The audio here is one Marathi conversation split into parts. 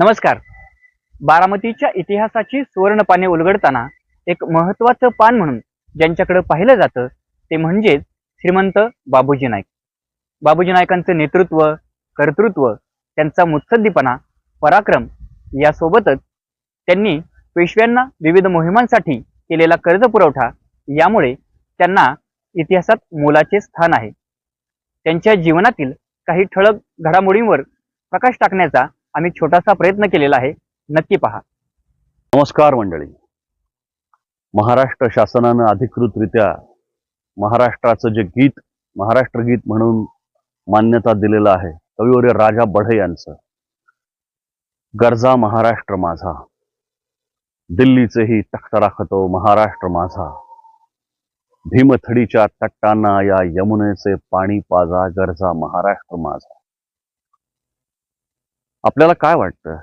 नमस्कार. बारामतीच्या इतिहासाची सुवर्ण पाने उलगडताना एक महत्वाचं पान म्हणून ज्यांच्याकडे पाहिलं जातं ते म्हणजेच श्रीमंत बाबूजी नाईक. बाबूजी नाईकांचं नेतृत्व कर्तृत्व त्यांचा मुत्सद्दीपणा पराक्रम यासोबतच त्यांनी पेशव्यांना विविध मोहिमांसाठी केलेला कर्ज पुरवठा यामुळे त्यांना इतिहासात मोलाचे स्थान आहे. त्यांच्या जीवनातील काही ठळक घडामोडींवर प्रकाश टाकण्याचा आम्ही छोटासा प्रयत्न केलेला आहे. नक्की पहा. नमस्कार मंडळी. महाराष्ट्र शासनानं अधिकृतरित्या महाराष्ट्राचं जे गीत महाराष्ट्र गीत म्हणून मान्यता दिलेलं आहे कविवर्य राजा बढे यांचं. गरजा महाराष्ट्र माझा. दिल्लीचेही तख्त राखतो महाराष्ट्र माझा. भीमथडीच्या तट्टांना या यमुनेचे पाणी पाजा गरजा महाराष्ट्र माझा. आपल्याला काय वाटतं?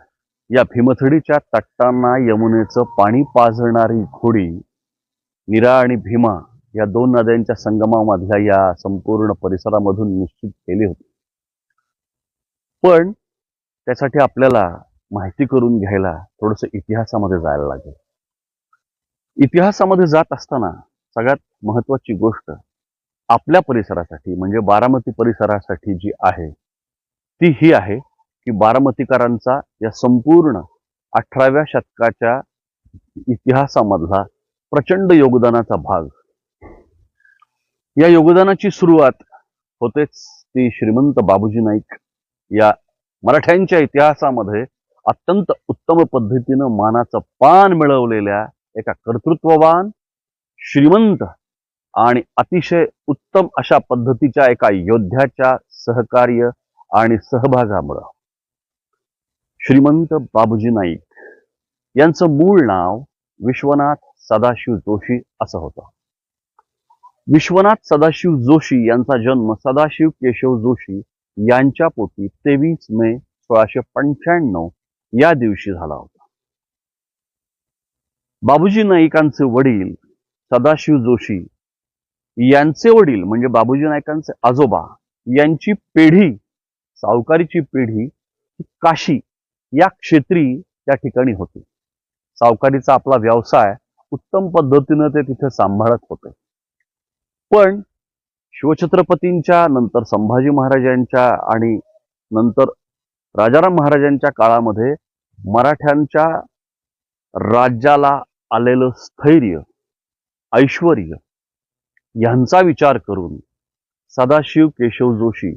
या भीमथडीच्या तट्टांना यमुनेचं पाणी पाजणारी घोडी निरा आणि भीमा या दोन नद्यांच्या संगमामधल्या या संपूर्ण परिसरामधून निश्चित केली होती. पण त्यासाठी आपल्याला माहिती करून घ्यायला थोडस इतिहासामध्ये जायला लागेल. इतिहासामध्ये जात असताना सगळ्यात महत्वाची गोष्ट आपल्या परिसरासाठी म्हणजे बारामती परिसरासाठी जी आहे ती ही आहे. की बारामतीकरांचा या संपूर्ण अठराव्या शतकाच्या इतिहासामधला प्रचंड योगदानाचा भाग. या योगदानाची सुरुवात होतेच ती श्रीमंत बाबूजी नाईक या मराठ्यांच्या इतिहासामध्ये अत्यंत उत्तम पद्धतीनं मानाचं पान मिळवलेल्या एका कर्तृत्ववान श्रीमंत आणि अतिशय उत्तम अशा पद्धतीच्या एका योद्ध्याच्या सहकार्य आणि सहभागामुळं. श्रीमंत बाबूजी नाईक यांचं मूळ नाव विश्वनाथ सदाशिव जोशी असं होतं. विश्वनाथ सदाशिव जोशी यांचा जन्म सदाशिव केशव जोशी यांच्या पोटी तेवीस मे सोळाशे पंच्याण्णव या दिवशी झाला होता. बाबूजी नाईकांचे वडील सदाशिव जोशी यांचे वडील म्हणजे बाबूजी नाईकांचे आजोबा यांची पिढी सावकारीची पिढी काशी या क्षेत्री त्या ठिकाणी होती. सावकारीचा आपला व्यवसाय उत्तम पद्धतीनं ते तिथे सांभाळत होते. पण शिवछत्रपतींच्या नंतर संभाजी महाराजांच्या आणि नंतर राजाराम महाराजांच्या काळामध्ये मराठ्यांच्या राज्याला आलेलं स्थैर्य ऐश्वर यांचा विचार करून सदाशिव केशव जोशी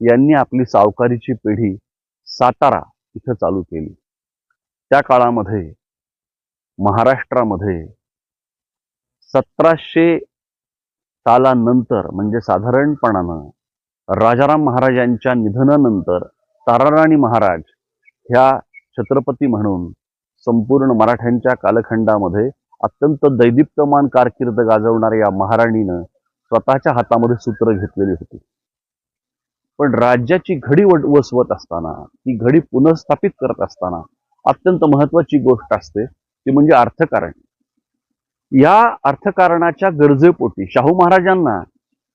यांनी आपली सावकारीची पिढी सातारा इथं चालू केली. त्या काळामध्ये महाराष्ट्रामध्ये सतराशे सालानंतर म्हणजे साधारणपणानं राजाराम महाराजांच्या निधनानंतर ताराराणी महाराज ह्या छत्रपती म्हणून संपूर्ण मराठ्यांच्या कालखंडामध्ये अत्यंत दैदिप्यमान कारकीर्द गाजवणाऱ्या या महाराणीनं स्वतःच्या हातामध्ये सूत्र घेतलेली होती. पण राज्याची घडी वसवत असताना ती घडी पुनर्स्थापित करत असताना अत्यंत महत्वाची गोष्ट असते ती म्हणजे अर्थकारण. या अर्थकारणाच्या गरजेपोटी शाहू महाराजांना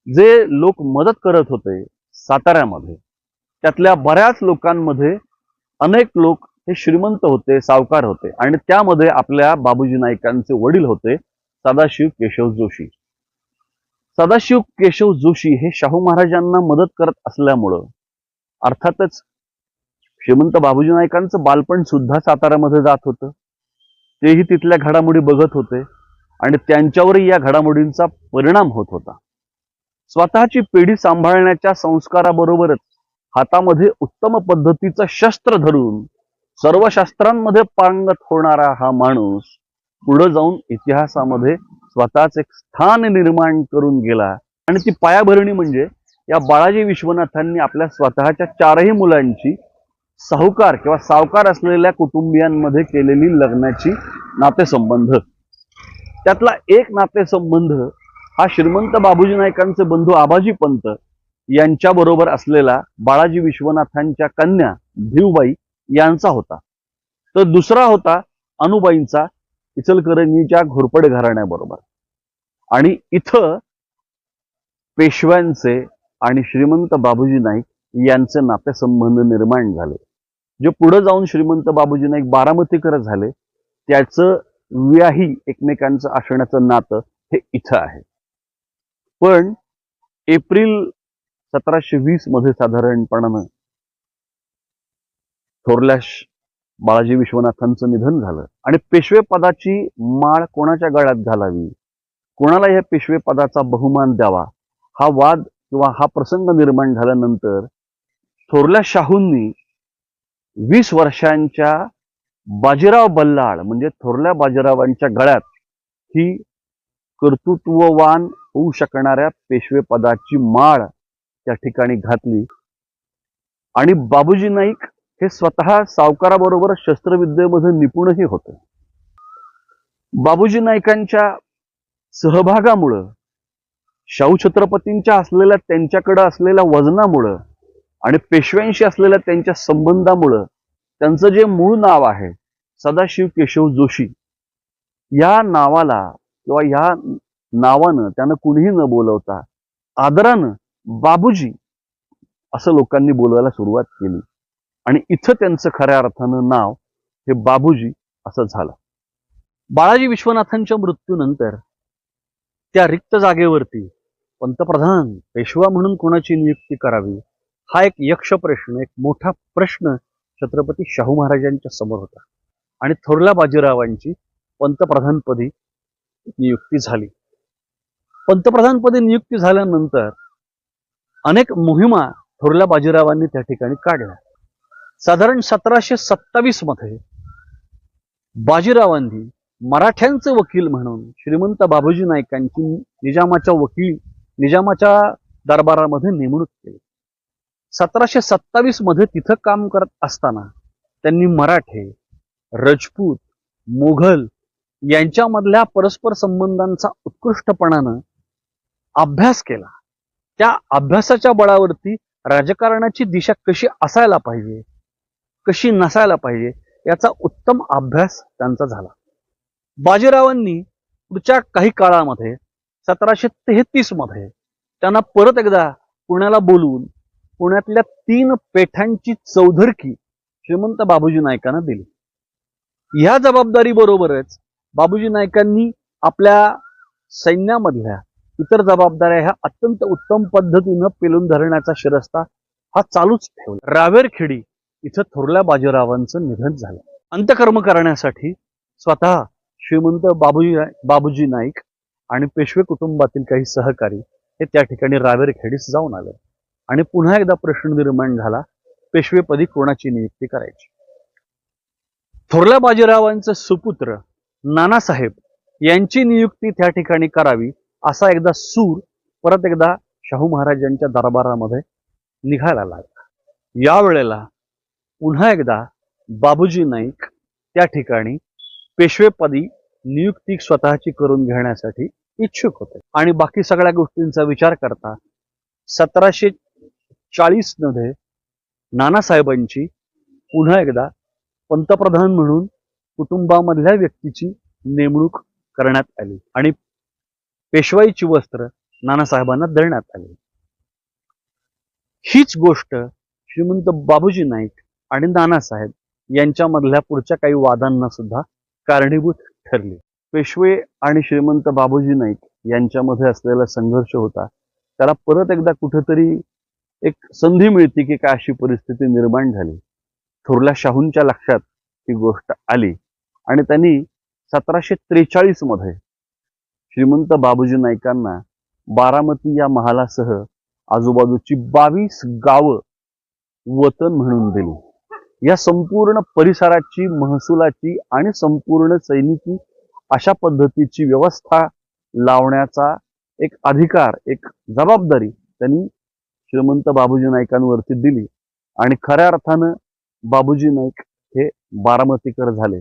जे लोक मदत करत होते साताऱ्यामध्ये त्यातल्या बऱ्याच लोकांमध्ये अनेक लोक हे श्रीमंत होते सावकार होते आणि त्यामध्ये आपल्या बाबूजी नाईकांचे वडील होते सदाशिव केशव जोशी. सदाशिव केशव जोशी हे शाहू महाराजांना मदत करत असल्यामुळं अर्थातच श्रीमंत बाबूजी नाईकांचं बालपण सुद्धा साताऱ्यामध्ये जात होतं. तेही तिथल्या घडामोडी बघत होते आणि त्यांच्यावरही या घडामोडींचा परिणाम होत होता. स्वतःची पिढी सांभाळण्याच्या संस्काराबरोबरच हातामध्ये उत्तम पद्धतीचं शस्त्र धरून सर्व शास्त्रांमध्ये पारंगत होणारा हा माणूस पुढे जाऊन इतिहासामध्ये स्वतःच एक स्थान निर्माण करून गेला. आणि ती पायाभरणी म्हणजे या बाळाजी विश्वनाथांनी आपल्या स्वतःच्या चारही मुलांची साहूकार किंवा सावकार असलेल्या कुटुंबियांमध्ये केलेली लग्नाची नातेसंबंध. त्यातला एक नातेसंबंध हा श्रीमंत बाबूजी नाईकांचे बंधू आबाजी पंत यांच्या बरोबर असलेला बाळाजी विश्वनाथांच्या कन्या भिवबाई यांचा होता. तर दुसरा होता अनुबाईंचा इचलकरंजीच्या घोरपड घराण्याबरोबर. आणि इथं पेशव्यांचे आणि श्रीमंत बाबूजी नाईक यांचे नातेसंबंध निर्माण झाले. जे पुढे जाऊन श्रीमंत बाबूजी नाईक बारामतीकर झाले त्याचं व्याही एकमेकांचं असण्याचं नातं हे इथं आहे. पण एप्रिल सतराशे वीसमध्ये साधारणपणानं थोरल्या बाळाजी विश्वनाथांचं निधन झालं आणि पेशवे पदाची माळ कोणाच्या गळ्यात घालावी? कोणाला या पेशवे पदाचा बहुमान द्यावा? हा वाद किंवा हा प्रसंग निर्माण झाल्यानंतर थोरल्या शाहूंनी वीस वर्षांच्या बाजीराव बल्लाळ म्हणजे थोरल्या बाजीरावांच्या गळ्यात ही कर्तृत्ववान होऊ शकणाऱ्या पेशवे पदाची माळ त्या ठिकाणी घातली. आणि बाबूजी नाईक हे स्वतः सावकाराबरोबर शस्त्रविद्येमध्ये निपुणही होते. बाबूजी नाईकांच्या सहभागामुळं शाहू छत्रपतींच्या असलेल्या त्यांच्याकडं असलेल्या वजनामुळं आणि पेशव्यांशी असलेल्या त्यांच्या संबंधामुळं त्यांचं जे मूळ नाव आहे सदाशिव केशव जोशी या नावाला किंवा या नावानं त्यानं कुणीही न बोलवता आदरानं बाबूजी असं लोकांनी बोलवायला सुरुवात केली. आणि इथं त्यांचं खऱ्या अर्थानं नाव हे बाबूजी असं झालं. बाळाजी विश्वनाथांच्या मृत्यूनंतर त्या रिक्त जागेवरती पंतप्रधान पेशवा म्हणून कोणाची नियुक्ती करावी हा एक यक्ष प्रश्न एक मोठा प्रश्न छत्रपती शाहू महाराजांच्या समोर होता. आणि थोरल्या बाजीरावांची पंतप्रधानपदी नियुक्ती झाली. पंतप्रधानपदी नियुक्ती झाल्यानंतर अनेक मोहिमा थोरल्या बाजीरावांनी त्या ठिकाणी काढल्या. साधारण सतराशे सत्तावीसमध्ये बाजीरावांनी मराठ्यांचे वकील म्हणून श्रीमंत बाबूजी नाईकांची निजामाच्या वकील निजामाच्या दरबारामध्ये नेमणूक केली. सतराशे सत्तावीसमध्ये तिथं काम करत असताना त्यांनी मराठे रजपूत मोघल यांच्यामधल्या परस्पर संबंधांचा उत्कृष्टपणानं अभ्यास केला. त्या अभ्यासाच्या बळावरती राजकारणाची दिशा कशी असायला पाहिजे कशी नसायला पाहिजे याचा उत्तम अभ्यास त्यांचा झाला. बाजीरावांनी पुढच्या काही काळामध्ये सतराशे तेहतीसमध्ये त्यांना परत एकदा पुण्याला बोलवून पुण्यातल्या तीन पेठांची चौधरकी श्रीमंत बाबूजी नायकांना दिली. ह्या जबाबदारी बरोबरच बाबूजी नायकांनी आपल्या सैन्यामधल्या इतर जबाबदाऱ्या ह्या अत्यंत उत्तम पद्धतीनं पेलून धरण्याचा शिरस्ता हा चालूच ठेवला. रावेरखेडी इथं थोरल्या बाजीरावांचं निधन झालं. अंत्यकर्म करण्यासाठी स्वतः श्रीमंत बाबूजी बाबूजी नाईक आणि पेशवे कुटुंबातील काही सहकारी हे त्या ठिकाणी रावेरखेडीस जाऊन आले. आणि पुन्हा एकदा प्रश्न निर्माण झाला पेशवेपदी कोणाची नियुक्ती करायची? थोरल्या बाजीरावांचे सुपुत्र नानासाहेब यांची नियुक्ती त्या ठिकाणी करावी असा एकदा सूर परत एकदा शाहू महाराजांच्या दरबारामध्ये निघायला लागला. यावेळेला पुन्हा एकदा बाबूजी नाईक त्या ठिकाणी पेशवेपदी नियुक्ती स्वतःची करून घेण्यासाठी इच्छुक होते. आणि बाकी सगळ्या गोष्टींचा विचार करता सतराशे चाळीसमध्ये नानासाहेबांची पुन्हा एकदा पंतप्रधान म्हणून कुटुंबामधल्या व्यक्तीची नेमणूक करण्यात आली आणि पेशवाईची वस्त्र नानासाहेबांना देण्यात आली. हीच गोष्ट श्रीमंत बाबूजी नाईक आणि नानासाहेब यांच्यामधल्या पुढच्या काही वादांना सुद्धा कारणीभूत ठरली. पेशवे आणि श्रीमंत बाबूजी नाईक यांच्यामध्ये असलेला संघर्ष होता. त्याला परत एकदा कुठेतरी एक संधी मिळते की काय अशी परिस्थिती निर्माण झाली. थोरल्या शाहूंच्या लक्षात ही गोष्ट आली आणि त्यांनी सतराशे त्रेचाळीसमध्ये श्रीमंत बाबूजी नाईकांना बारामती या महालासह आजूबाजूची बावीस गावं वतन म्हणून दिली. या संपूर्ण परिसराची महसुलाची आणि संपूर्ण सैनिकी अशा पद्धतीची व्यवस्था लावण्याचा एक अधिकार एक जबाबदारी त्यांनी श्रीमंत बाबूजी नाईकांवरती दिली. आणि खऱ्या अर्थानं बाबूजी नाईक हे बारामतीकर झाले.